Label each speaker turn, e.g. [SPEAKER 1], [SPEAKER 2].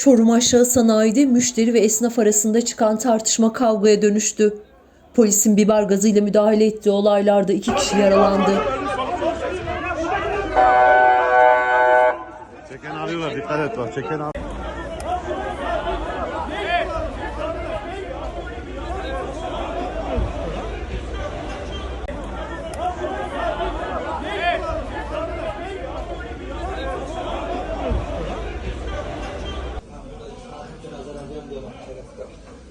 [SPEAKER 1] Çorum Aşağı Sanayi'de müşteri ve esnaf arasında çıkan tartışma kavgaya dönüştü. Polisin biber gazıyla müdahale ettiği olaylarda iki kişi yaralandı.
[SPEAKER 2] Çeken arıyorlar dikkat et çeken ar-